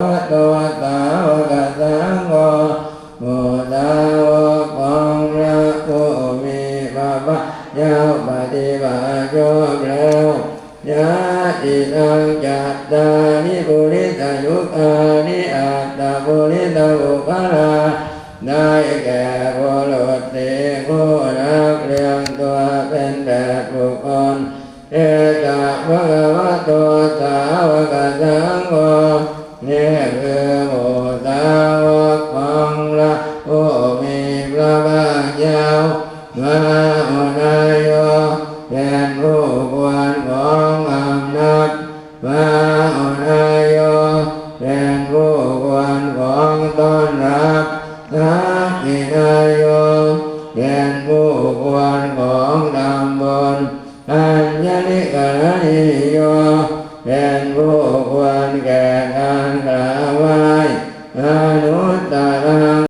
ตัวสาวกสังโฆผู้สาวกของพระผู้มีพระภาคเจ้าปฏิบัติชอบแล้วยะติทังจัตตานิปุริสยุคานิอัตตปุริสอุปาราได้แก่บุรุษที่ผู้รักเลี้ยงตัวเป็นแบบบุคคลเอตภะคะวะโตสาวก นี่คือหมู่สาวกของพระผู้มีพระภาคเจ้ามาอุนายโยเป็นผู้ควรของอำนาจมาอุนายโยเป็นผู้ควรของต้นรับทักขินายโยเป็นผู้ควรของตำบลอัญญลิกรณิโยเป็นผู้ควร แก่การกราบไว้อนุตตร